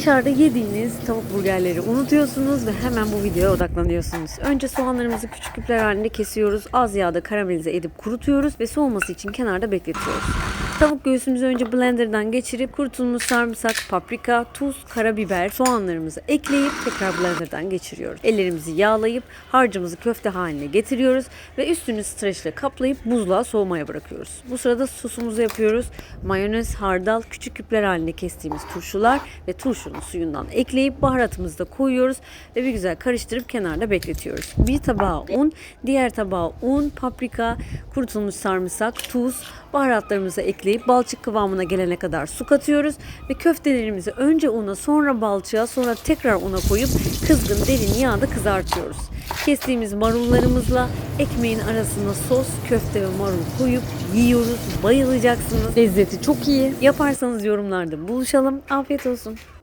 Dışarıda yediğiniz tavuk burgerleri unutuyorsunuz ve hemen bu videoya odaklanıyorsunuz. Önce soğanlarımızı küçük küpler halinde kesiyoruz. Az yağda karamelize edip kurutuyoruz ve soğuması için kenarda bekletiyoruz. Tavuk göğsümüzü önce blenderdan geçirip kurutulmuş sarımsak, paprika, tuz, karabiber, soğanlarımızı ekleyip tekrar blenderdan geçiriyoruz. Ellerimizi yağlayıp harcımızı köfte haline getiriyoruz ve üstünü streçle kaplayıp buzluğa soğumaya bırakıyoruz. Bu sırada sosumuzu yapıyoruz. Mayonez, hardal, küçük küpler halinde kestiğimiz turşular ve turşunun suyundan ekleyip baharatımızı da koyuyoruz ve bir güzel karıştırıp kenarda bekletiyoruz. Bir tabağa un, diğer tabağa un, paprika, kurutulmuş sarımsak, tuz, baharatlarımızı ekleyip balçık kıvamına gelene kadar su katıyoruz ve köftelerimizi önce una sonra balçığa sonra tekrar una koyup kızgın derin yağda kızartıyoruz. Kestiğimiz marullarımızla ekmeğin arasına sos, köfte ve marul koyup yiyoruz. Bayılacaksınız. Lezzeti çok iyi. Yaparsanız yorumlarda buluşalım. Afiyet olsun.